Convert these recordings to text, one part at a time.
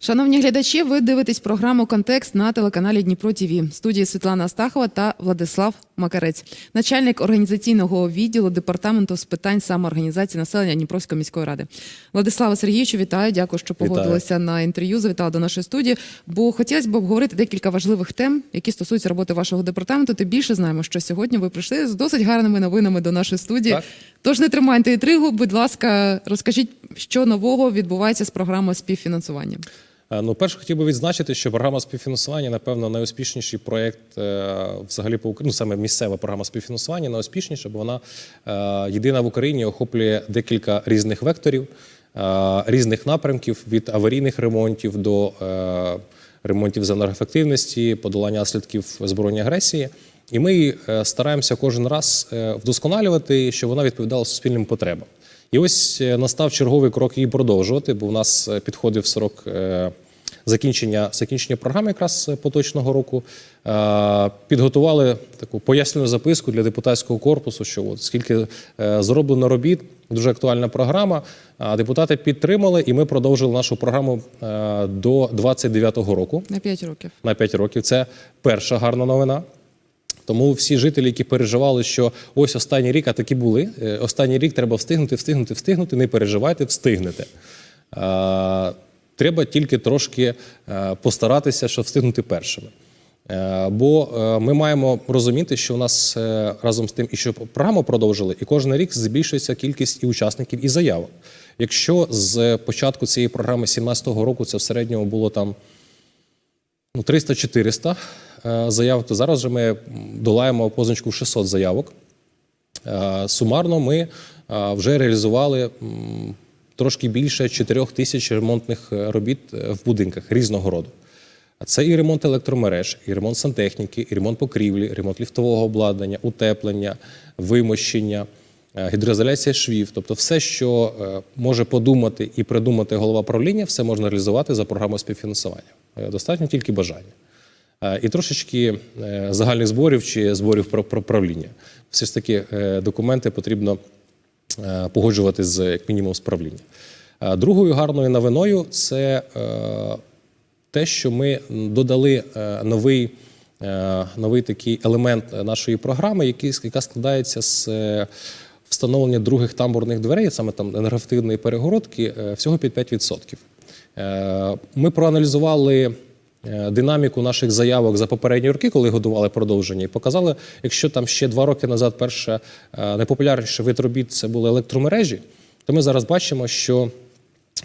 Шановні глядачі, ви дивитесь програму Контекст на телеканалі Дніпро ТІВІ. Студії Світлана Астахова та Владислав Макарець, начальник організаційного відділу департаменту з питань самоорганізації населення Дніпровської міської ради. Владислава Сергійовичу, вітаю. Дякую, що погодилися на інтерв'ю. Завітала до нашої студії. Бо хотілося б обговорити декілька важливих тем, які стосуються роботи вашого департаменту. Ти більше знаємо, що сьогодні ви прийшли з досить гарними новинами до нашої студії. Так. Тож не тримайте інтригу. Будь ласка, розкажіть, що нового відбувається з програмою співфінансування. Е, Ну, перше, хотів би відзначити, що програма співфінансування, напевно, найуспішніший проєкт е, взагалі по Україні, ну, саме місцева програма співфінансування, найуспішніша, бо вона е, єдина в Україні охоплює декілька різних векторів, різних напрямків від аварійних ремонтів до ремонтів з енергоефективності, подолання наслідків збройної агресії. І ми стараємося кожен раз вдосконалювати, щоб вона відповідала суспільним потребам. І ось настав черговий крок її продовжувати, бо в нас підходив срок закінчення, закінчення програми якраз е, поточного року. Е, Підготували таку пояснювальну записку для депутатського корпусу, що от скільки е, зроблено робіт, дуже актуальна програма. А Депутати підтримали, і ми продовжили нашу програму до 29-го року На 5 років. на 5 років. Це перша гарна новина. Тому всі жителі, які переживали, що ось останній рік, а такі були. Останній рік треба встигнути, встигнути, встигнути. Не переживайте, встигнете. Треба тільки трошки е, постаратися, щоб встигнути першими. Е, Бо е, ми маємо розуміти, що у нас разом з тим, і що програму продовжили, і кожен рік збільшується кількість і учасників, і заявок. Якщо з початку цієї програми 2017 року це в середньому було там ну, 300-400 е, заявок, то зараз же ми долаємо позначку 600 заявок. Сумарно ми вже реалізували трошки більше 4 тисяч ремонтних е, робіт е, в будинках різного роду. А Це і ремонт електромереж, і ремонт сантехніки, і ремонт покрівлі, ремонт ліфтового обладнання, утеплення, вимощення, е, гідроізоляція швів. Тобто, все, що може подумати і придумати голова правління, все можна реалізувати за програмою співфінансування. Достатньо тільки бажання. І трошечки загальних зборів чи зборів про, правління. Все ж таки документи потрібно погоджувати з як мінімум з правління. Е, Другою гарною новиною це е, те, що ми додали е, новий, е, новий такий елемент нашої програми, який, яка складається з е, встановлення других тамбурних дверей, саме там енергоефективної перегородки, е, всього під 5%. Е, Ми проаналізували е, динаміку наших заявок за попередні роки, коли годували продовження, і показали, якщо там ще два роки назад перше е, найпопулярніше вид робіт це були електромережі, то ми зараз бачимо, що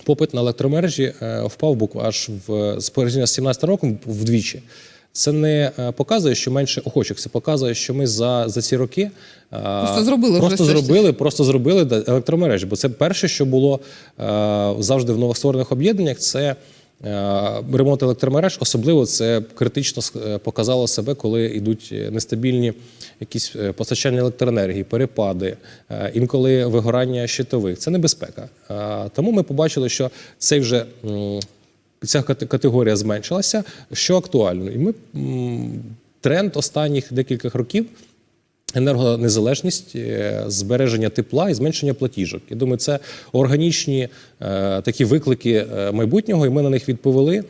попит на електромережі е, впав буквально аж в з порівняння з 17 роком вдвічі. Це не е, показує, що менше охочих. Це показує, що ми за, за ці роки е, Просто зробили просто зробили, просто зробили електромережі. Бо це перше, що було е, завжди в новостворених об'єднаннях. Це е, ремонт електромереж. Особливо це критично е, показало себе, коли йдуть е, нестабільні якісь е, постачання електроенергії, перепади, е, інколи вигорання щитових. Це небезпека. Е, Тому ми побачили, що цей вже. Ця кате- категорія зменшилася, що актуально, і ми тренд останніх декількох років енергонезалежність, е, збереження тепла і зменшення платіжок. Я думаю, це органічні е, такі виклики е, майбутнього, і ми на них відповіли.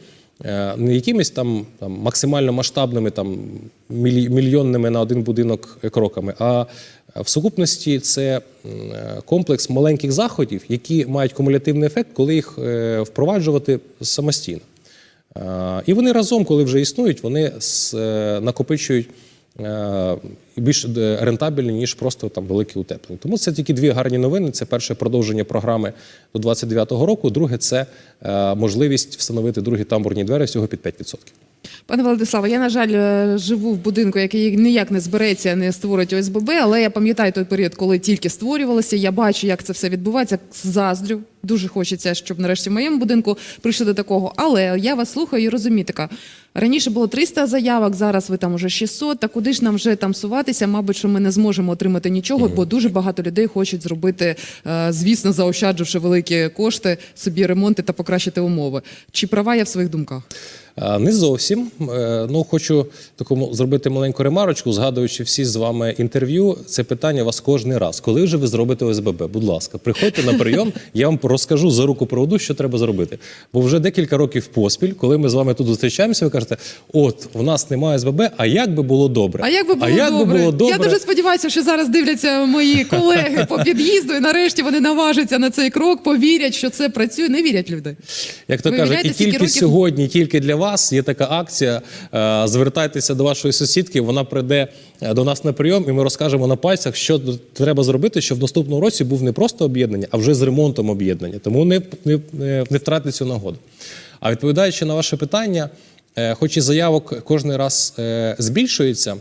Не якимись там, там максимально масштабними там мільйонними на один будинок кроками, а в сукупності це комплекс маленьких заходів, які мають кумулятивний ефект, коли їх впроваджувати самостійно. І вони разом, коли вже існують, вони накопичують більш е, рентабельні, ніж просто там велике утеплення. Тому це тільки дві гарні новини. Це перше продовження програми до 29-го року. Друге це е, можливість встановити другі тамбурні двері всього під 5%. Пане Владиславе, я, на жаль, е, живу в будинку, який ніяк не збереться, не створить ОСББ, але я пам'ятаю той період, коли тільки створювалося. Я бачу, як це все відбувається. Заздрю. Дуже хочеться, щоб нарешті в моєму будинку прийшли до такого. Але я вас слухаю і розумію, така Раніше було 300 заявок, зараз ви там уже 600. Та куди ж нам вже там суватися? Мабуть, що ми не зможемо отримати нічого, бо дуже багато людей хочуть зробити, е, звісно, заощаджувавши великі кошти, собі ремонти та покращити умови. Чи права я в своїх думках? Не зовсім. Е, Ну, хочу такому зробити маленьку ремарочку, згадуючи всі з вами інтерв'ю. Це питання вас кожен раз. Коли вже ви зробите ОСББ? Будь ласка, приходьте на прийом, я вам розкажу за руку проводу, що треба зробити. Бо вже декілька років поспіль, коли ми з вами тут зустрічаємося, ви кажете: от в нас немає ОСББ, а як би було добре? А як би було, як добре? Би було добре? Я дуже сподіваюся, що зараз дивляться мої колеги по під'їзду, і нарешті вони наважаться на цей крок, повірять, що це працює. Не вірять люди. Як то кажуть, і тільки років- сьогодні, тільки для вас є така акція. е, Звертайтеся до вашої сусідки, вона прийде е, до нас на прийом, і ми розкажемо на пальцях, що треба зробити, щоб в наступному році був не просто об'єднання, а вже з ремонтом об'єднання. Тому не, не, не втратити цю нагоду. А відповідаючи на ваше питання, хоч і заявок кожен раз е, збільшується.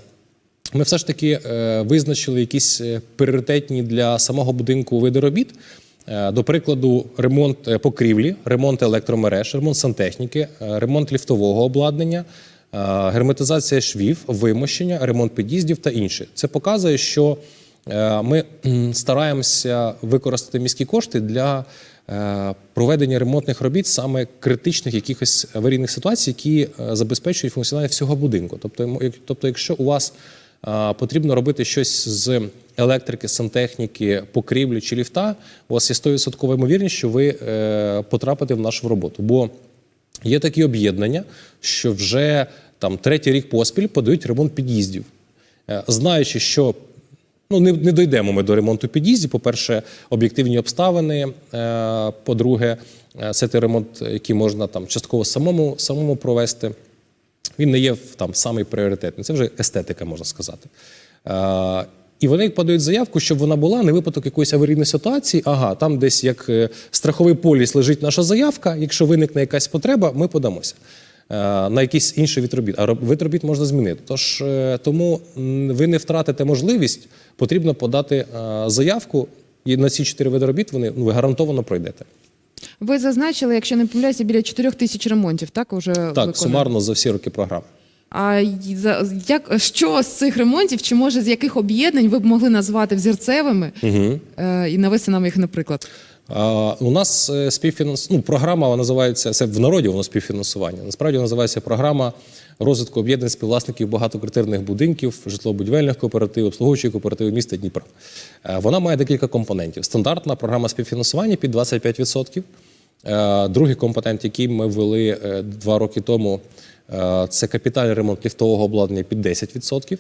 Ми все ж таки е, визначили якісь е, пріоритетні для самого будинку види робіт. Е, До прикладу, ремонт е, покрівлі, ремонт електромереж, ремонт сантехніки, е, ремонт ліфтового обладнання, е, герметизація швів, вимощення, ремонт під'їздів та інше. Це показує, що е, ми стараємося використати міські кошти для е, проведення ремонтних робіт саме критичних якихось аварійних ситуацій, які е, забезпечують функціонування всього будинку. Тобто, тобто, якщо у вас е, потрібно робити щось з електрики, сантехніки, покрівлі чи ліфта, у вас є 100% ймовірність, що ви е, потрапите в нашу роботу. Бо Є такі об'єднання, що вже там третій рік поспіль подають ремонт під'їздів, Е, знаючи, що ну не, не дійдемо ми до ремонту під'їздів. По-перше, об'єктивні обставини. е, По-друге, е, це той ремонт, який можна там частково самому, самому провести. Він не є там самий пріоритетний. Це вже естетика, можна сказати. Е, і вони подають заявку, щоб вона була на випадок якоїсь аварійної ситуації. Ага, там десь як страховий поліс лежить наша заявка. Якщо виникне якась потреба, ми подамося на якийсь інший вид робіт. А роб- вид робіт можна змінити. Тож е, тому ви не втратите можливість, потрібно подати е, заявку, і на ці чотири види робіт вони ну, ви гарантовано пройдете. Ви зазначили, якщо не помиляюся, біля 4 тисяч ремонтів, так уже Так, виконано? сумарно за всі роки програми. А як що з цих ремонтів, чи може з яких об'єднань ви б могли назвати взірцевими Угу. е, і навести нам їх, наприклад? У нас е, співфінанс... ну, програма називається це в народі воно співфінансування. Насправді вона називається програма розвитку об'єднань співвласників багатоквартирних будинків, житлово-будівельних кооперативів, обслуговуючих кооперативів міста Дніпра. Е, Вона має декілька компонентів. Стандартна програма співфінансування під 25%. Е, Другий компонент, який ми ввели два роки тому, це капітальний ремонт ліфтового обладнання під 10%.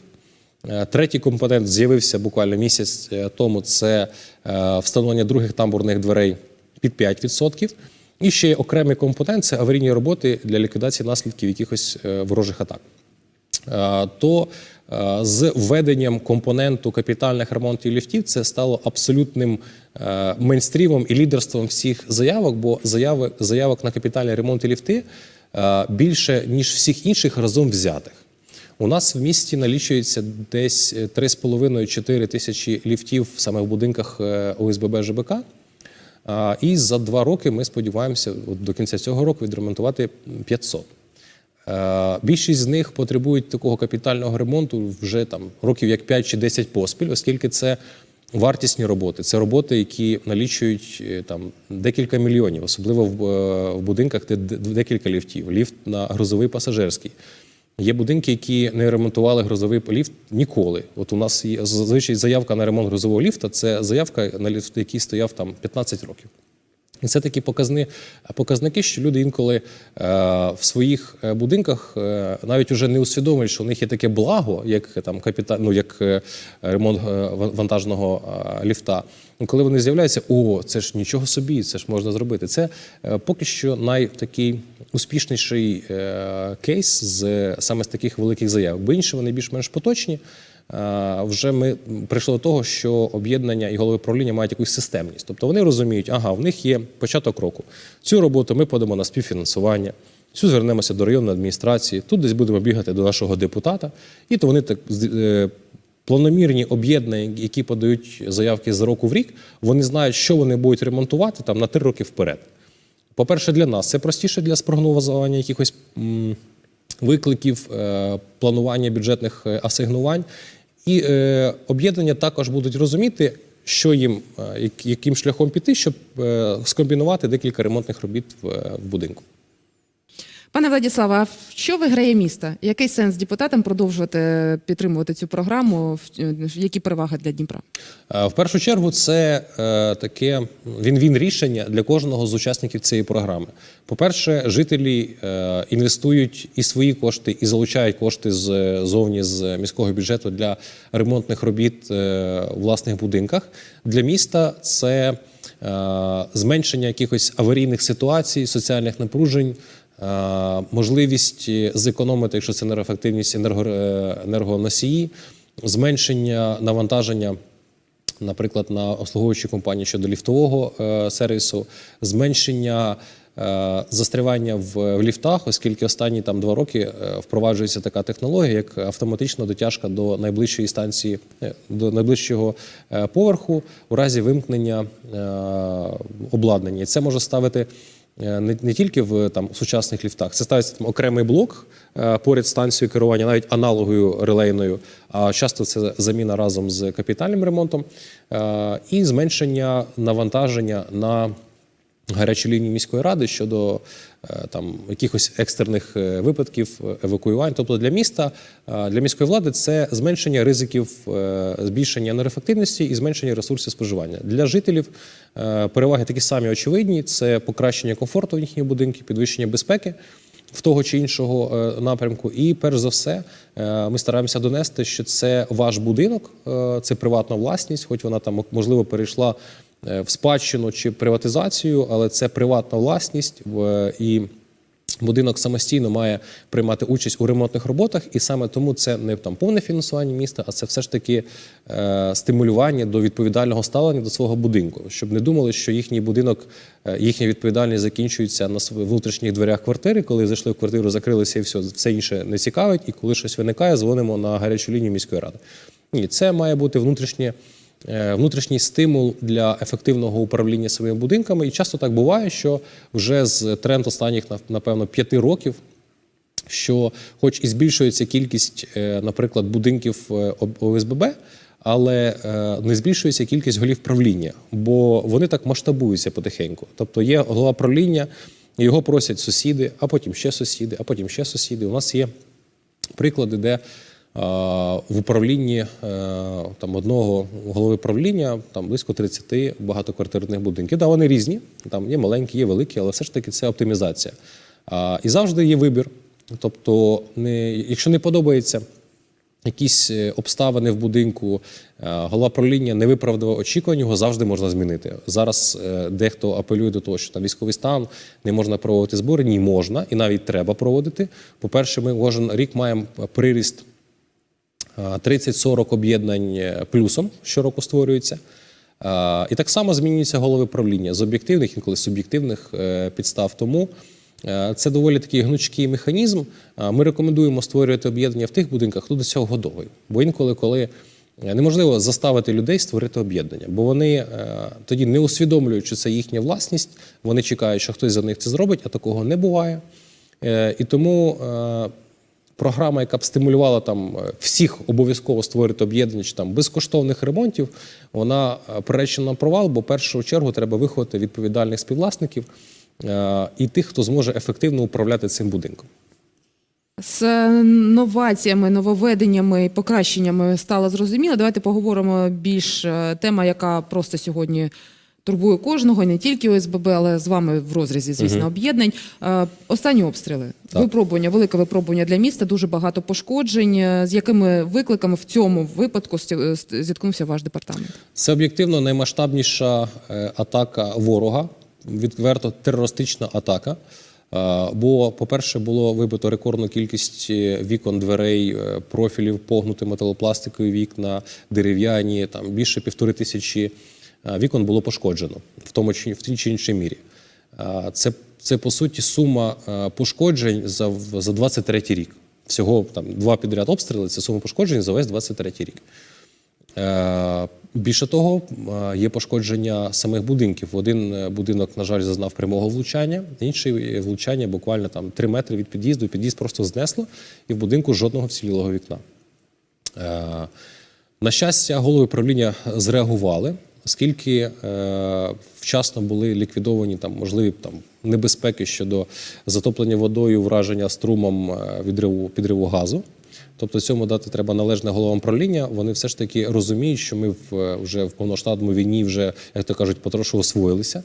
Е, Третій компонент з'явився буквально місяць е, тому. Це е, встановлення других тамбурних дверей під 5%. І ще є окремий компонент це аварійні роботи для ліквідації наслідків якихось ворожих атак. То з введенням компоненту капітальних ремонтів ліфтів це стало абсолютним мейнстрімом і лідерством всіх заявок, бо заяви, заявок на капітальні ремонти ліфти більше, ніж всіх інших разом взятих. У нас в місті налічується десь е, 3,5-4 тисячі ліфтів саме в будинках е, ОСББ ЖБК. І за два роки ми сподіваємося до кінця цього року відремонтувати 500. Е, Більшість з них потребують такого капітального ремонту вже там років як 5 чи 10 поспіль, оскільки це вартісні роботи. Це роботи, які налічують е, там декілька мільйонів, особливо в, е, будинках, де декілька ліфтів, ліфт на грузовий пасажирський. Є будинки, які не ремонтували грозовий ліфт ніколи. От у нас є зазвичай заявка на ремонт грозового ліфта це заявка на ліфт, який стояв там 15 років. І це такі показни, показники, що люди інколи е, в своїх е, будинках е, навіть уже не усвідомлюють, що у них є таке благо, як там капіта... ну, як е, ремонт е, вантажного е, ліфта. І коли вони з'являються, о, це ж нічого собі, це ж можна зробити. Це е, поки що найтакий успішніший е, кейс з саме з таких великих заяв. Бо інші вони більш-менш поточні. Е, вже ми прийшли до того, що об'єднання і голови правління мають якусь системність. Тобто вони розуміють, ага, в них є початок року. Цю роботу ми подамо на співфінансування. Цю звернемося до районної адміністрації. Тут десь будемо бігати до нашого депутата, і то вони так е, планомірні об'єднання, які подають заявки з року в рік, вони знають, що вони будуть ремонтувати там на три роки вперед. По-перше, для нас це простіше для спрогнозування якихось викликів, е, планування бюджетних е, асигнувань. І е, об'єднання також будуть розуміти, що їм яким шляхом піти, щоб скомбінувати декілька ремонтних робіт в будинку. Пане Владіславе, а що виграє місто? Який сенс депутатам продовжувати підтримувати цю програму? Які переваги для Дніпра? Е, В першу чергу, це е, таке він-він рішення для кожного з учасників цієї програми. По-перше, жителі е, інвестують і свої кошти, і залучають кошти з зовні з міського бюджету для ремонтних робіт е, в власних будинках. Для міста це е, зменшення якихось аварійних ситуацій, соціальних напружень. Е, Можливість зекономити, якщо це енергоефективність енерго, е, енергоносії, зменшення навантаження наприклад, на обслуговуючі компанії щодо ліфтового е, сервісу, зменшення е, застрявання в, в ліфтах, оскільки останні там два роки е, впроваджується така технологія, як автоматична дотяжка до найближчої станції, е, до найближчого е, поверху у разі вимкнення е, обладнання. І це може ставити. Е, Не, не тільки в там сучасних ліфтах, це ставиться там окремий блок е, поряд станцією керування, навіть аналогою релейною. А часто це заміна разом з капітальним ремонтом е, і зменшення навантаження на гарячі лінії міської ради щодо е, там якихось екстрених е, випадків евакуювань. Тобто для міста, е, для міської влади це зменшення ризиків збільшення енергоефективності і зменшення ресурсів споживання. Для жителів переваги такі самі очевидні: це покращення комфорту в їхніх будинків, підвищення безпеки. В того чи іншого напрямку, і перш за все, ми стараємося донести, що це ваш будинок, це приватна власність, хоч вона там можливо перейшла в спадщину чи приватизацію, але це приватна власність і. Будинок самостійно має приймати участь у ремонтних роботах, і саме тому це не там повне фінансування міста, а це все ж таки е, стимулювання до відповідального ставлення до свого будинку, щоб не думали, що їхній будинок, е, їхня відповідальність закінчується на внутрішніх дверях квартири, коли зайшли в квартиру, закрилися і все, все інше не цікавить. І коли щось виникає, дзвонимо на гарячу лінію міської ради. Ні, це має бути внутрішнє е, внутрішній стимул для ефективного управління своїми будинками. І часто так буває, що вже з тренд останніх напевно п'яти років. Що, хоч і збільшується кількість, е, наприклад, будинків е, ОСББ, але е, не збільшується кількість голів правління, бо вони так масштабуються потихеньку. Тобто є голова правління, його просять сусіди, а потім ще сусіди, а потім ще сусіди. У нас є приклади, де е, в управлінні е, там одного голови правління там близько 30 багатоквартирних будинків. Да, вони різні, там є маленькі, є великі, але все ж таки це оптимізація. І завжди є вибір. Тобто, не, якщо не подобається якісь е, обставини в будинку, е, голова правління не виправдав очікувань, його завжди можна змінити. Зараз дехто апелює до того, що там військовий стан не можна проводити збори. Ні, можна і навіть треба проводити. По-перше, ми кожен рік маємо приріст 30-40 об'єднань е, плюсом щороку створюється. Е, І так само змінюються голови правління з об'єктивних, інколи суб'єктивних е, підстав. Тому е, це доволі такий гнучкий механізм. Е, Ми рекомендуємо створювати об'єднання в тих будинках, хто до цього готовий. Бо інколи, коли е, неможливо заставити людей створити об'єднання, бо вони е, тоді не усвідомлюють, що це їхня власність, вони чекають, що хтось за них це зробить, а такого не буває. Е, І тому е, програма, яка б стимулювала там е, всіх обов'язково створити об'єднання чи там безкоштовних ремонтів, вона е, приречена на провал, бо в першу чергу треба виховати відповідальних співвласників е, і тих, хто зможе ефективно управляти цим будинком. З новаціями, нововведеннями і покращеннями стало зрозуміло. Давайте поговоримо більш тема, яка просто сьогодні турбує кожного, не тільки ОСББ, але з вами в розрізі, звісно, об'єднань. Е, Останні обстріли, Так. випробування, велике випробування для міста, дуже багато пошкоджень. Е, З якими викликами в цьому випадку сті- зіткнувся ваш департамент? Це об'єктивно наймасштабніша е, атака ворога, відверто терористична атака. Е, Бо, по-перше, було вибито рекордну кількість е, вікон, дверей, е, профілів, погнуті металопластикові вікна, дерев'яні, там більше півтори тисячі е, вікон було пошкоджено в тому чи в тій чи іншій мірі. Це, це по суті сума пошкоджень за, за 23 рік. Всього там два підряд обстріли це сума пошкоджень за весь 23 рік. Більше того, є пошкодження самих будинків. Один е, будинок, на жаль, зазнав прямого влучання, інший е, влучання буквально там 3 метри від під'їзду. Під'їзд просто знесло, і в будинку жодного вцілілого вікна. На щастя, голови правління зреагували, оскільки е, вчасно були ліквідовані там можливі там небезпеки щодо затоплення водою, враження струмом е, відриву підриву газу. Тобто цьому дати треба належне головам правління. Вони все ж таки розуміють, що ми в, е, вже в повноштатному війні вже, як то кажуть, потрошку освоїлися,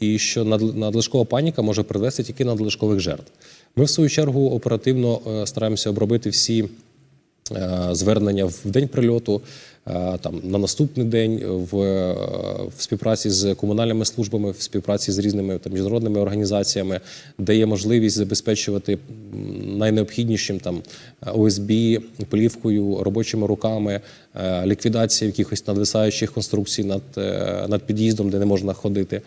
і що надлишкова паніка може привести тільки надлишкових жертв. Ми, в свою чергу, оперативно е, стараємося обробити всі звернення в день прильоту, там на наступний день в, е, в співпраці з комунальними службами, в співпраці з різними там, міжнародними організаціями, де є можливість забезпечувати найнеобхіднішим там ОСБ, плівкою, робочими руками, е, ліквідація якихось надвисаючих конструкцій над, е, над під'їздом, де не можна ходити. Е,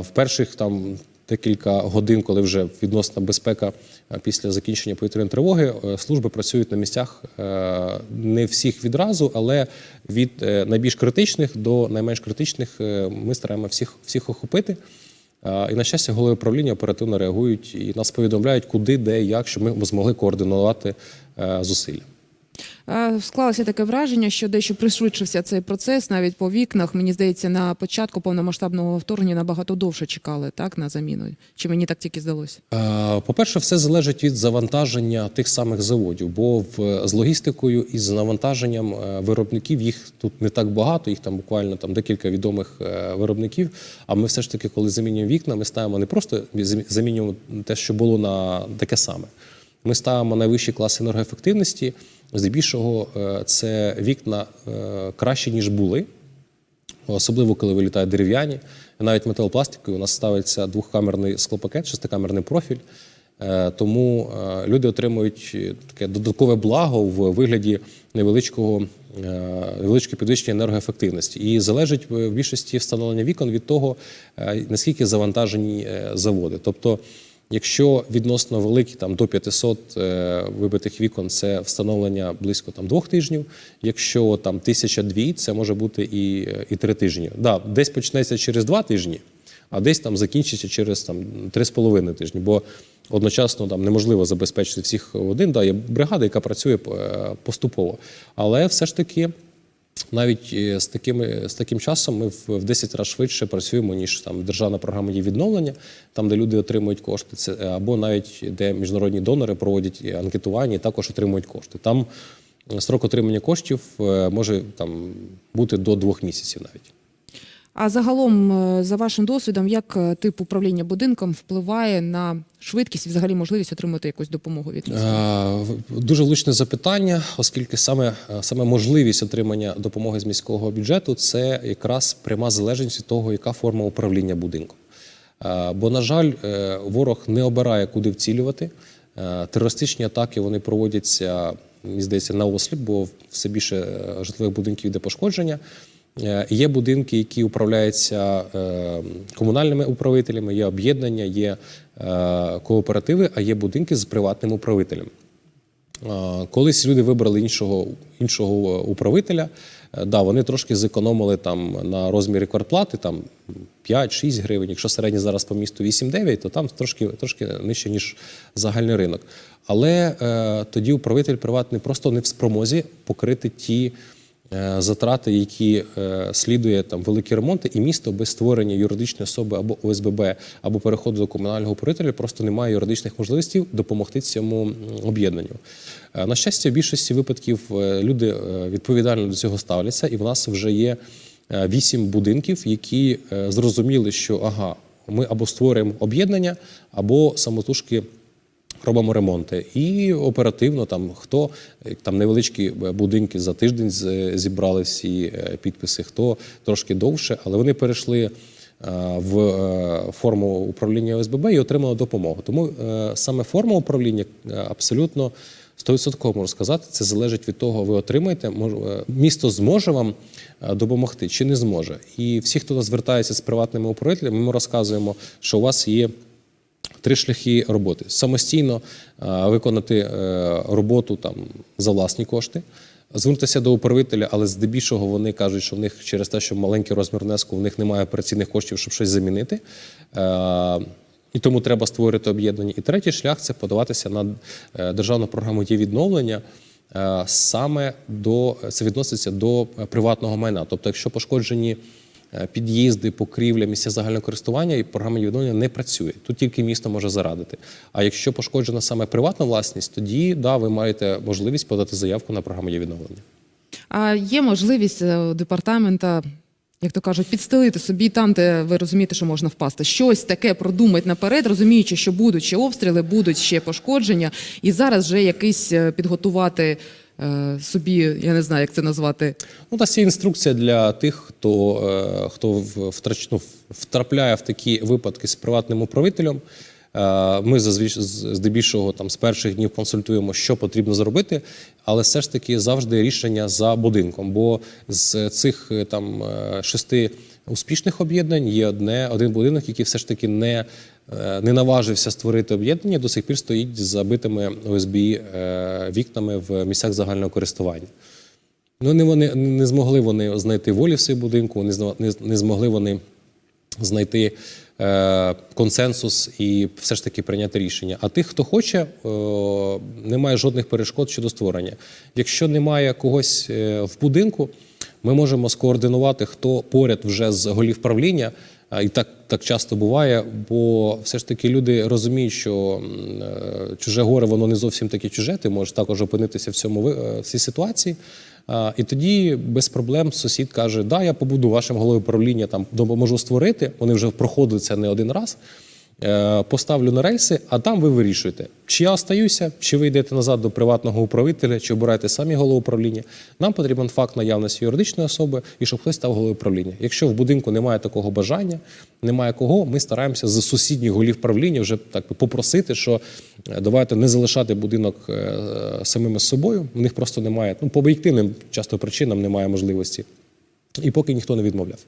В перших там декілька годин, коли вже відносна безпека е, після закінчення повітряної тривоги, е, служби працюють на місцях е, не всіх відразу, але від найбільш критичних до найменш критичних ми стараємося всіх, всіх охопити. І на щастя, голови правління оперативно реагують і нас повідомляють, куди, де, як, щоб ми змогли координувати зусилля. Е, Склалося таке враження, що дещо пришвидшився цей процес навіть по вікнах. Мені здається, на початку повномасштабного вторгнення набагато довше чекали так на заміну. Чи мені так тільки здалося? Е, По-перше, все залежить від завантаження тих самих заводів, бо з логістикою і з навантаженням е, виробників їх тут не так багато, їх там буквально там декілька відомих виробників. А ми все ж таки, коли замінюємо вікна, ми ставимо не просто замінюємо те, що було на таке саме. Ми ставимо найвищий клас енергоефективності. Здебільшого е, це вікна е, краще, ніж були особливо коли вилітають дерев'яні. Навіть металопластикою у нас ставиться двохкамерний склопакет, шестикамерний профіль. Е, Тому люди отримують таке додаткове благо в вигляді невеличкого невеличкої підвищення енергоефективності. І залежить в більшості встановлення вікон від того, наскільки завантажені заводи. Тобто, Якщо відносно великі, там до 500 е, вибитих вікон, це встановлення близько там двох тижнів. Якщо там тисяча дві, це може бути і, і три тижні. Да, десь почнеться через два тижні, а десь там закінчиться через там три з половиною тижні. Бо одночасно там неможливо забезпечити всіх в один. Да, є бригада, яка працює е, поступово, але все ж таки. Навіть е, з такими з таким часом ми в в 10 разів швидше працюємо ніж там державна програма її відновлення, там де люди отримують кошти, це е, або навіть де міжнародні донори проводять е, анкетування і також отримують кошти. Там строк отримання коштів може там бути до двох місяців навіть. А загалом, е, за вашим досвідом, як е, тип управління будинком впливає на швидкість і взагалі можливість отримати якусь допомогу від міста? Е, Дуже влучне запитання, оскільки саме, саме можливість отримання допомоги з міського бюджету це якраз пряма залежність від того, яка форма управління будинком. Бо, на жаль, ворог не обирає, куди вцілювати. Терористичні атаки вони проводяться, мені здається, на осліп, бо все більше житлових будинків йде пошкодження. Е, Є будинки, які управляються е, комунальними управителями, є об'єднання, є е, кооперативи, а є будинки з приватним управителем. Колись люди вибрали іншого, іншого управителя. Да, вони трошки зекономили там на розмірі квартплати, там 5-6 гривень. Якщо середній зараз по місту 8-9, то там трошки, трошки нижче, ніж загальний ринок. Але е, тоді управитель приватний просто не в спромозі покрити ті затрати, які е, слідує там великі ремонти, і місто без створення юридичної особи або ОСББ, або переходу до комунального управителя просто не має юридичних можливостей допомогти цьому об'єднанню. Е, На щастя, в більшості випадків е, люди е, відповідально до цього ставляться, і в нас вже є е, вісім будинків, які е, зрозуміли, що ага, ми або створюємо об'єднання, або самотужки робимо ремонти. І оперативно там хто там невеличкі будинки за тиждень зібрали всі е, підписи, хто трошки довше, але вони перейшли е, в е, форму управління ОСББ і отримали допомогу. Тому саме форма управління абсолютно 100% можу сказати, це залежить від того, ви отримаєте. Місто зможе вам допомогти чи не зможе. І всі, хто звертається з приватними управителями, ми розказуємо, що у вас є три шляхи роботи: самостійно е, виконати е, роботу там за власні кошти. звернутися до управителя, але здебільшого вони кажуть, що в них через те, що маленький розмір внеску, в них немає операційних коштів, щоб щось замінити. Е, і тому треба створити об'єднання. І третій шлях це подаватися на державну програму є відновлення. Саме до це відноситься до приватного майна. Тобто, якщо пошкоджені під'їзди, покрівля, місця загального користування, і програма відновлення не працює. Тут тільки місто може зарадити. А якщо пошкоджена саме приватна власність, тоді да, ви маєте можливість подати заявку на програму відновлення. А є можливість е, департамента, як то кажуть, підстелити собі там, де ви розумієте, що можна впасти. Щось таке продумати наперед, розуміючи, що будуть ще обстріли, будуть ще пошкодження, і зараз вже якийсь е, підготувати е, собі, я не знаю, як це назвати. Ну, та є інструкція для тих, хто, е, хто втрач, ну, втрапляє в такі випадки з приватним управителем. Е, Ми здебільшого там з перших днів консультуємо, що потрібно зробити, але все ж таки завжди рішення за будинком. Бо з цих е, там е, шести успішних об'єднань є одне один будинок, який все ж таки не, е, не наважився створити об'єднання, до сих пір стоїть з забитими ОСБ е, вікнами в місцях загального користування. Ну, не вони не змогли вони знайти волі в своєму будинку, не не, не змогли вони знайти е, консенсус і все ж таки прийняти рішення. А тих, хто хоче, е, немає жодних перешкод щодо створення. Якщо немає когось е, в будинку, ми можемо скоординувати, хто поряд вже з голів правління. І так, так часто буває, бо все ж таки люди розуміють, що е, чуже горе воно не зовсім таке чуже. Ти можеш також опинитися в цьому е, в цій ситуації. І тоді без проблем сусід каже: Да, я побуду вашим головою правління, там допоможу створити. Вони вже проходили це не один раз. Е, Поставлю на рейси, а там ви вирішуєте, чи я остаюся, чи ви йдете назад до приватного управителя, чи обираєте самі голову управління. Нам потрібен факт наявності юридичної особи і щоб хтось став головою управління. Якщо в будинку немає такого бажання, немає кого, ми стараємося з сусідніх голів правління вже так попросити, що е, давайте не залишати будинок е, самими з собою. У них просто немає, ну по об'єктивним часто причинам немає можливості. І поки ніхто не відмовляв.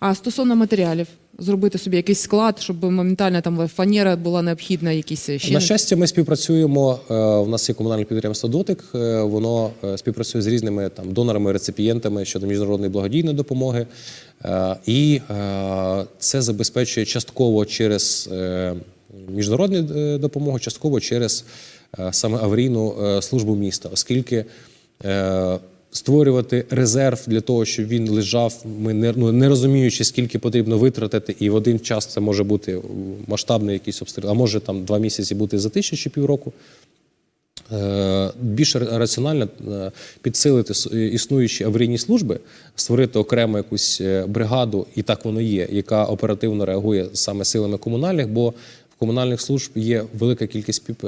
А стосовно матеріалів, зробити собі якийсь склад, щоб моментально там фанера була необхідна, якісь ще На щастя, ми співпрацюємо. е, У нас є комунальне підприємство Дотик. е, Воно е, співпрацює з різними там донорами, реципієнтами щодо міжнародної благодійної допомоги. Е, І е, це забезпечує частково через е, міжнародну е, допомогу, частково через е, саме аварійну е, службу міста, оскільки. Е, Створювати резерв для того, щоб він лежав, ми не, ну, не розуміючи, скільки потрібно витратити, і в один час це може бути масштабний якийсь обстріл, а може там два місяці бути за тисячу чи півроку. Е, Більш раціонально е, підсилити існуючі аварійні служби, створити окрему якусь е, бригаду, і так воно є, яка оперативно реагує саме силами комунальних, бо комунальних служб є велика кількість е,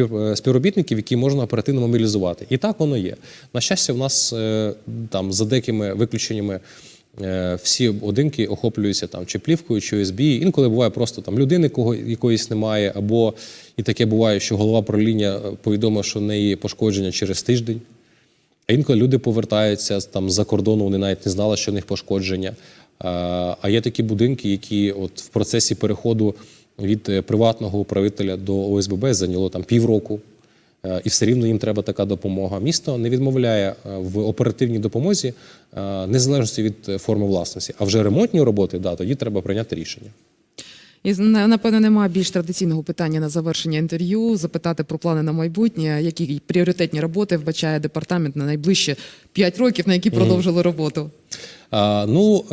е, співробітників, які можна оперативно мобілізувати. І так воно є. На щастя, в нас е, там за деякими виключеннями. Всі одинки охоплюються там чи плівкою, чи ОСБ. Інколи буває просто там людини, кого якоїсь немає, або і таке буває, що голова правління повідомив, що в неї пошкодження через тиждень. А інколи люди повертаються там з-за кордону, вони навіть не знали, що в них пошкодження. А є такі будинки, які от в процесі переходу від е, приватного управителя до ОСББ зайняло там півроку. Е, І все рівно їм треба така допомога. Місто не відмовляє е, в оперативній допомозі незалежності від форми власності. А вже ремонтні роботи, да, тоді треба прийняти рішення. І на- напевно немає більш традиційного питання на завершення інтерв'ю. Запитати про плани на майбутнє, які пріоритетні роботи вбачає департамент на найближчі 5 років, на які продовжили роботу. А, ну,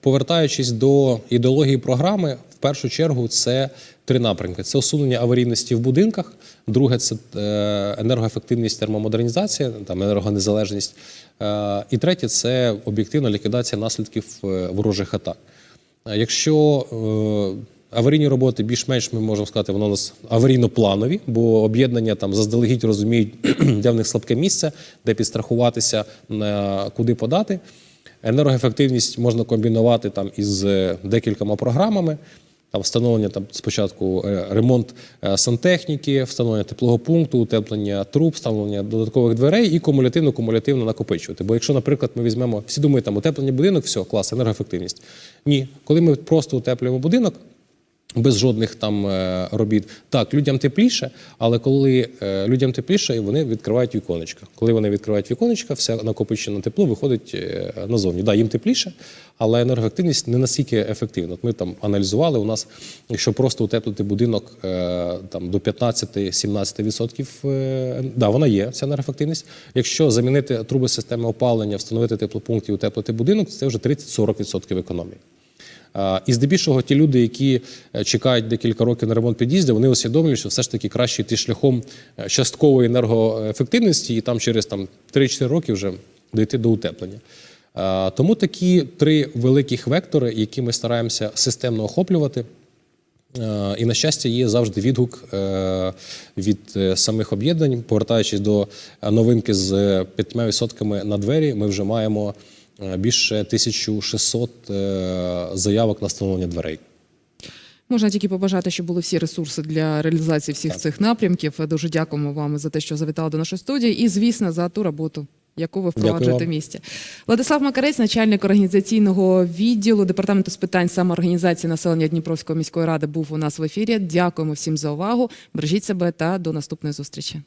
повертаючись до ідеології програми, в першу чергу це три напрямки: це усунення аварійності в будинках. Друге це е, енергоефективність, термомодернізація, там енергонезалежність. Е, і третє це об'єктивна ліквідація наслідків е, ворожих атак. Якщо аварійні роботи більш-менш ми можемо сказати, воно у нас аварійно-планові, бо об'єднання там заздалегідь розуміють, де в них слабке місце, де підстрахуватися, куди подати. Енергоефективність можна комбінувати там із декількома програмами. Там встановлення там спочатку е, ремонт е, сантехніки, встановлення теплого пункту, утеплення труб, встановлення додаткових дверей і кумулятивно-кумулятивно накопичувати. Бо якщо, наприклад, ми візьмемо, всі думають, там утеплення будинок, все, клас, енергоефективність. Ні, коли ми просто утеплюємо будинок, Без жодних там е, робіт. Так, людям тепліше, але коли е, людям тепліше, вони відкривають віконечка. Коли вони відкривають віконечка, все накопичене тепло виходить е, назовні. Да, їм тепліше, але енергоефективність не настільки ефективна. От ми там аналізували. У нас, якщо просто утеплити будинок там до 15-17%, е, да, вона є ця енергоефективність. Якщо замінити труби системи опалення, встановити теплопункт і утеплити будинок, це вже 30-40% економії. І здебільшого ті люди, які е, чекають декілька років на ремонт під'їздів, вони усвідомлюють, що все ж таки краще йти шляхом е, часткової енергоефективності і там через там, 3-4 роки вже дійти до утеплення. Тому такі три великих вектори, які ми стараємося системно охоплювати. Е, І на щастя, є завжди відгук від самих об'єднань. Повертаючись до новинки з 5% на двері, ми вже маємо більше 1600 е, заявок на встановлення дверей. Можна тільки побажати, щоб були всі ресурси для реалізації всіх цих напрямків. Дуже дякуємо вам за те, що завітали до нашої студії, і звісно за ту роботу. Яку ви впроваджуєте в місті, Владислав Макарець, начальник організаційного відділу департаменту з питань самоорганізації населення Дніпровської міської ради, був у нас в ефірі. Дякуємо всім за увагу. Бережіть себе та до наступної зустрічі.